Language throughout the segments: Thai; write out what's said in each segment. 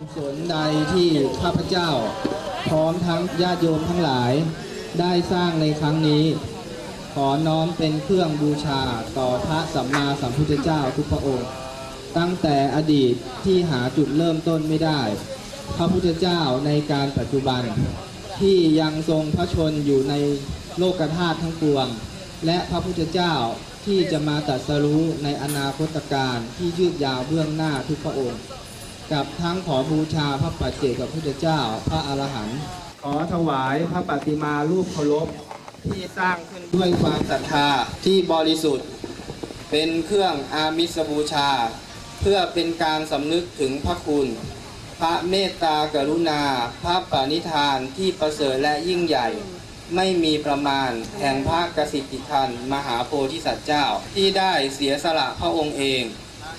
กุศลใดที่ข้าพเจ้า พร้อมทั้งญาติโยมทั้งหลาย ได้สร้างในครั้งนี้ ขอน้อมเป็นเครื่องบูชาต่อพระสัมมาสัมพุทธเจ้าทุกพระองค์ ตั้งแต่อดีตที่หาจุดเริ่มต้นไม่ได้ พระพุทธเจ้าในการปัจจุบัน ที่ยังทรงพระชนอยู่ในโลกธาตุทั้งปวง และพระพุทธเจ้าที่จะมาตรัสรู้ในอนาคตการที่ยืดยาวเบื้องหน้าทุกพระองค์ กับทั้งขอบูชาพระปัจเจกพระพุทธเจ้าพระอรหันต์ขอถวายพระปฏิมารูปเคารพที่สร้างขึ้นด้วยความศรัทธาที่บริสุทธิ์ เป็นเครื่องอามิสบูชา เพื่อเป็นการสำนึกถึงพระคุณ พระเมตตากรุณา พระปณิธานที่ประเสริฐและยิ่งใหญ่ ไม่มีประมาณแห่งพระกสิทธิคันมหาโพธิสัตว์เจ้า ที่ได้เสียสละพระองค์เอง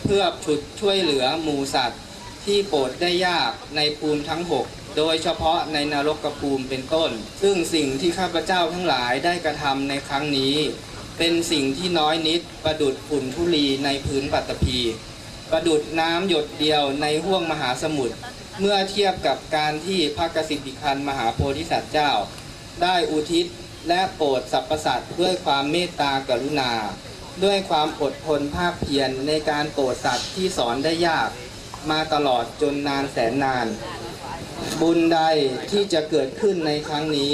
เพื่อฉุดช่วยเหลือหมูสัตว์ ที่โปรดได้ยากในภูมิทั้ง6โดยเฉพาะในนรกภูมิเป็นต้น ซึ่งสิ่งที่ข้าพเจ้าทั้งหลายได้กระทำในครั้งนี้ เป็นสิ่งที่น้อยนิดประดุดฝุ่นทุลีในพื้นปัตตภีประดุดน้ำหยดเดียวในห้วงมหาสมุทรเมื่อเทียบกับการที่พระกสิทธิคันมหาโพธิสัตว์เจ้า ได้อุทิศและโปรดสรรพสัตว์ด้วยความเมตตากรุณา ด้วยความอดทนภาคเพียรในการโปรดสัตว์ที่สอนได้ยาก มาตลอดจนนานแสนนาน บุญใดที่จะเกิดขึ้นในครั้งนี้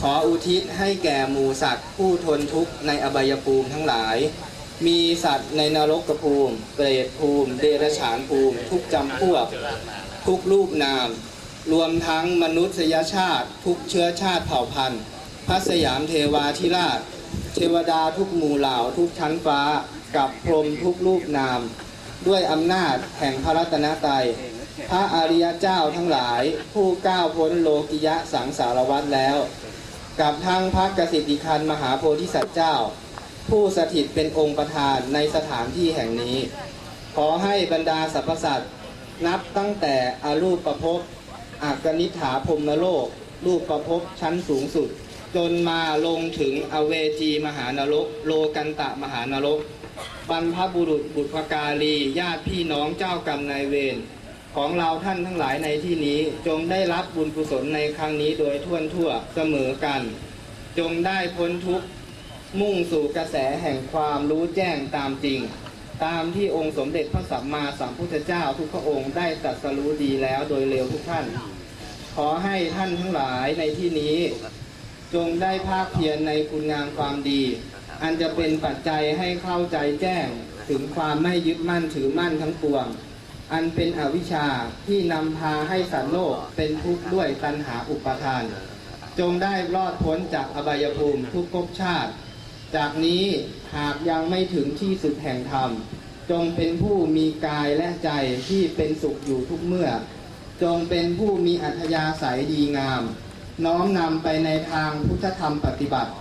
ขออุทิศให้แก่หมูสัตว์ผู้ทนทุกข์ในอบายภูมิทั้งหลาย มีสัตว์ในนรกภูมิ เปรตภูมิ เดรัจฉานภูมิ ทุกจำพวก ทุกรูปนาม รวมทั้งมนุษยชาติ ทุกเชื้อชาติเผ่าพันธุ์พระสยามเทวาธิราช เทวดาทุกหมู่เหล่าทุกชั้นฟ้ากับพรหมทุกรูปนาม ด้วยอำนาจแห่งพระรัตนตรัยพระอริยเจ้าทั้งหลาย ผู้ก้าวพ้นโลกิยะสังสารวัฏแล้ว กับทั้งพระกสิทธิคันมหาโพธิสัตว์เจ้า ผู้สถิตเป็นองค์ประธานในสถานที่แห่งนี้ ขอให้บรรดาสรรพสัตว์นับตั้งแต่อารูปประพบอากนิฐาพรมโลก รูปประพบชั้นสูงสุด จนมาลงถึงอเวจีมหานรก โลกันตะมหานรก บรรพบุรุษบุพการีญาติพี่น้องเจ้ากรรมนายเวรของเราท่านทั้งหลายในที่นี้จงได้รับบุญกุศลในครั้งนี้โดยทั่วทั่วเสมอกัน จงได้พ้นทุกข์มุ่งสู่กระแสแห่งความรู้แจ้งตามจริง ตามที่องค์สมเด็จพระสัมมาสัมพุทธเจ้าทุกพระองค์ได้ตรัสรู้ดีแล้วโดยเร็วทุกท่าน ขอให้ท่านทั้งหลายในที่นี้ จงได้ภาคเพียรในคุณงามความดี อันจะเป็นปัจจัยให้เข้าใจแจ้งถึงความไม่ยึดมั่นถือมั่นทั้งปวง อันเป็นอวิชชาที่นำพาให้สัตว์โลกเป็นทุกข์ด้วยตัณหาอุปาทาน จงได้รอดพ้นจากอบายภูมิทุกภพชาติ จากนี้หากยังไม่ถึงที่สุดแห่งธรรม จงเป็นผู้มีกายและใจที่เป็นสุขอยู่ทุกเมื่อ จงเป็นผู้มีอัธยาศัยดีงาม น้อมนำไปในทางพุทธธรรมปฏิบัติ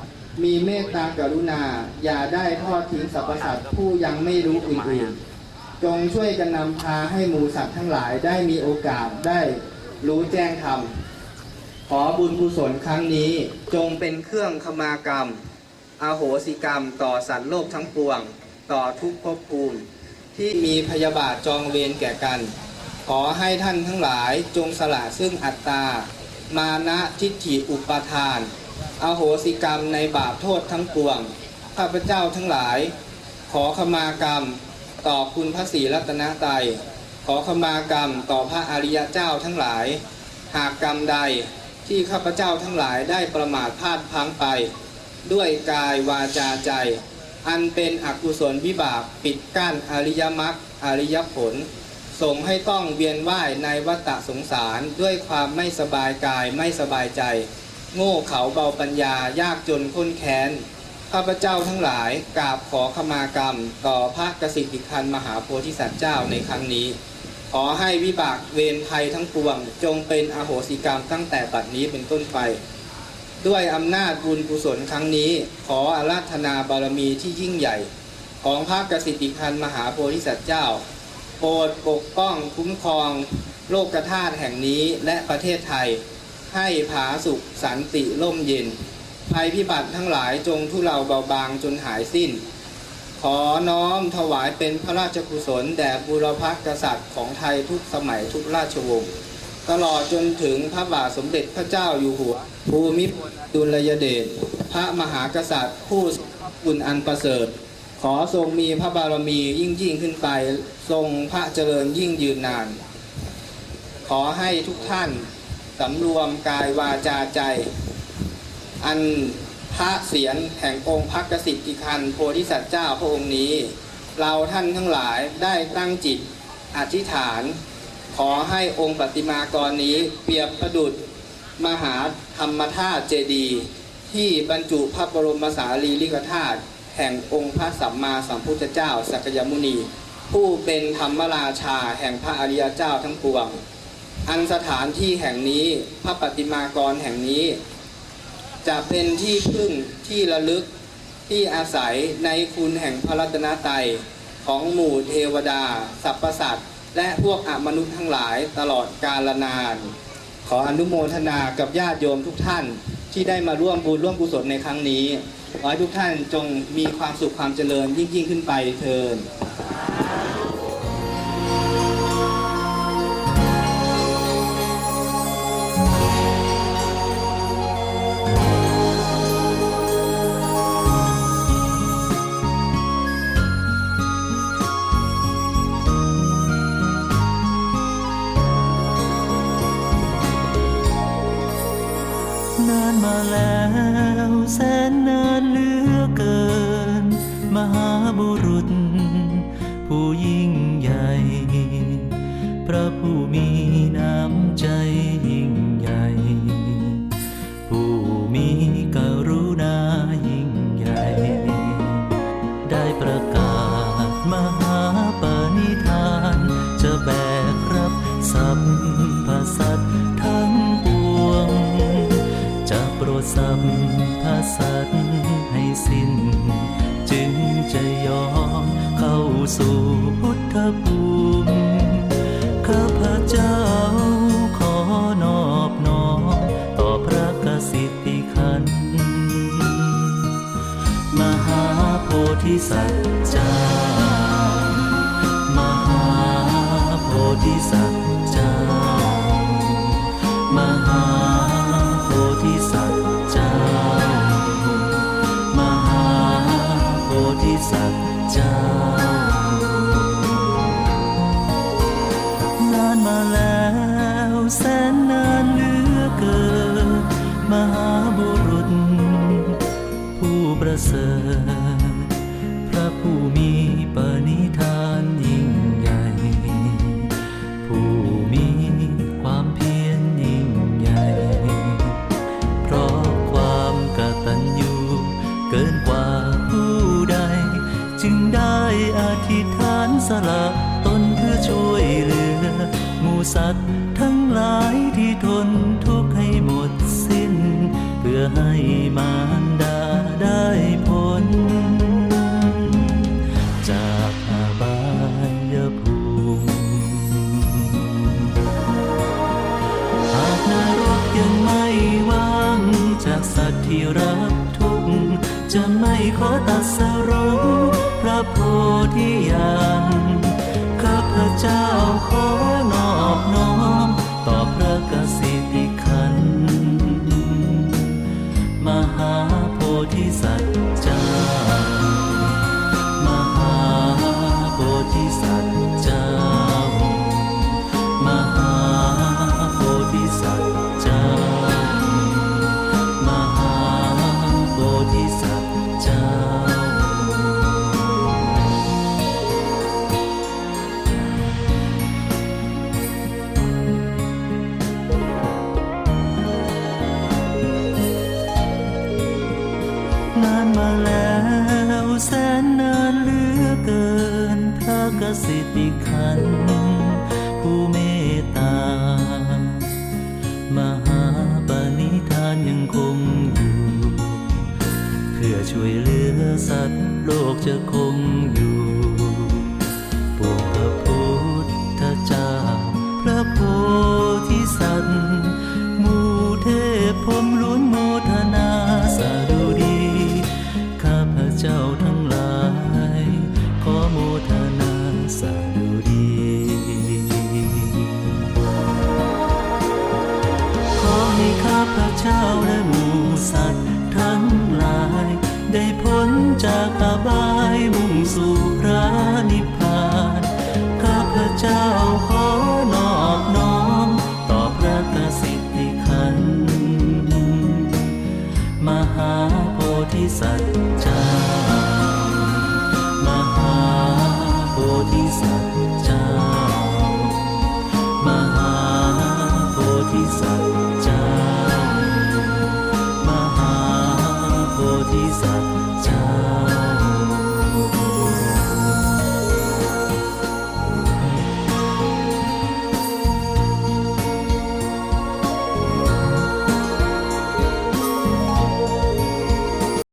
มีเมตตากรุณา อย่าได้ทอดทิ้งสรรพสัตว์ผู้ยังไม่รู้อื่นๆจงช่วยกันนำพาให้หมูสัตว์ทั้งหลายได้มีโอกาสได้รู้แจ้งธรรมขอบุญกุศลครั้งนี้จงเป็นเครื่องขมากรรม อโหสิกรรมต่อสัตว์โลกทั้งปวง ต่อทุกภพภูมิ ที่มีพยาบาทจองเวรแก่กัน ขอให้ท่านทั้งหลายจงสละซึ่งอัตตา มานะทิฏฐิอุปาทาน อโหสิกรรมในบาปโทษทั้งปวง ข้าพเจ้าทั้งหลาย ขอขมากรรมต่อคุณพระศรีรัตนตรัยขอขมากรรมต่อพระอริยเจ้าทั้งหลาย หากกรรมใดที่ข้าพเจ้าทั้งหลายได้ประมาทพลาดพังไป ด้วยกายวาจาใจ อันเป็นอกุศลวิบากปิดกั้นอริยมรรคอริยผลส่งให้ต้องเวียนว่ายในวัฏสงสารด้วยความไม่สบายกายไม่สบายใจ โง่เขาเบาปัญญายากจนข้นแค้น ข้าพเจ้าทั้งหลายกราบขอขมากรรม ต่อพระกสิทธิคันมหาโพธิสัตว์เจ้าในครั้งนี้ ขอให้วิบากเวรภัยทั้งปวง จงเป็นอโหสิกรรมตั้งแต่บัดนี้เป็นต้นไป ด้วยอำนาจบุญกุศลครั้งนี้ ขออาราธนาบารมีที่ยิ่งใหญ่ ของพระกสิทธิคันมหาโพธิสัตว์เจ้าโปรดปกป้องคุ้มครองโลกธาตุแห่งนี้และประเทศไทย ให้ผาสุขสันติร่มเย็น ภัยพิบัติทั้งหลายจงทุเลาเบาบางจนหายสิ้น ขอน้อมถวายเป็นพระราชกุศลแด่บุรพกษัตริย์ของไทยทุกสมัยทุกราชวงศ์ตลอดจนถึงพระบาทสมเด็จพระเจ้าอยู่หัว ภูมิพลอดุลยเดชพระมหากษัตริย์ ผู้ทรงคุณอันประเสริฐ ขอทรงมีพระบารมียิ่งยิ่งขึ้นไป ทรงพระเจริญยิ่งยืนนาน ขอให้ทุกท่าน สำรวมกายวาจาใจ อันพระเสียรแห่งองค์พระกสิทธิคันโพธิสัตว์เจ้าพระองค์นี้ เราท่านทั้งหลายได้ตั้งจิตอธิษฐาน ขอให้องค์ปฏิมากรนี้เปรียบประดุจมหาธรรมธาตุเจดีย์ที่บรรจุพระบรมสารีริกธาตุแห่งองค์พระสัมมาสัมพุทธเจ้าสักยมุนี ผู้เป็นธรรมราชาแห่งพระอริยเจ้าทั้งปวง อันสถานที่แห่งนี้พระปฏิมากรแห่งนี้ จะเป็นที่พึ่งที่ระลึกที่อาศัยในคุณแห่งพระรัตนตรัยของหมู่เทวดาสรรพสัตว์และพวกอมนุษย์ทั้งหลายตลอดกาลนาน ขออนุโมทนากับญาติโยมทุกท่านที่ได้มาร่วมบุญร่วมกุศลในครั้งนี้ขอให้ทุกท่านจงมีความสุขความเจริญยิ่งยิ่งขึ้นไปเทินน สิ้น จึงจะยอมเข้าสู่พุทธภูมิข้าพเจ้าขอนอบน้อมต่อพระกสิทธิขัน มหาโพธิสัตว์เจ้ามหาโพธิสัตว์ ต ละตนเพื่อช่วยเหลือ หมูสัตว์ทั้งหลายที่ทนทุกข์ให้หมดสิ้น เพื่อให้มารดาได้พ้นจากอบายภูมิหากนรกยังไม่ว่าง จากสัตว์ที่รับทุกข์จะไม่ขอตัดสร ขอนอบน้อม ต่อพระกสิทธิขัน มหาโพธิสัตว์ ติขัน ผู้เมตตา มหาปณิธานยังคงอยู่ เพื่อช่วยเหลือสัตว์โลกจะคง